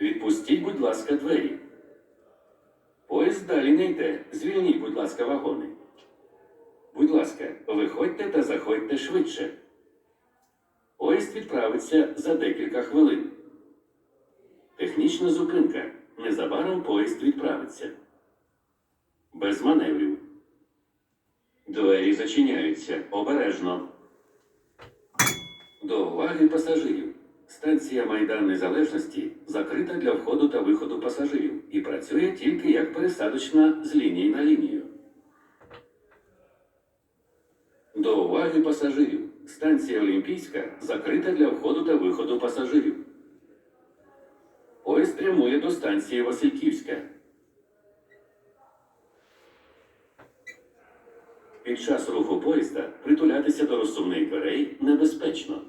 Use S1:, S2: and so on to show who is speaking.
S1: Відпустіть, будь ласка, двері. Поїзд далі не йде. Звільніть, будь ласка, вагони. Будь ласка, виходьте та заходьте швидше. Поїзд відправиться за декілька хвилин. Технічна зупинка. Незабаром поїзд відправиться. Без маневрів. Двері зачиняються. Обережно. До уваги пасажирів. Станція Майдан Незалежності закрита для входу та виходу пасажирів і працює тільки як пересадочна з лінії на лінію. До уваги пасажирів. Станція Олімпійська закрита для входу та виходу пасажирів. Поїзд прямує до станції Васильківська. Під час руху поїзда притулятися до розсувних дверей небезпечно.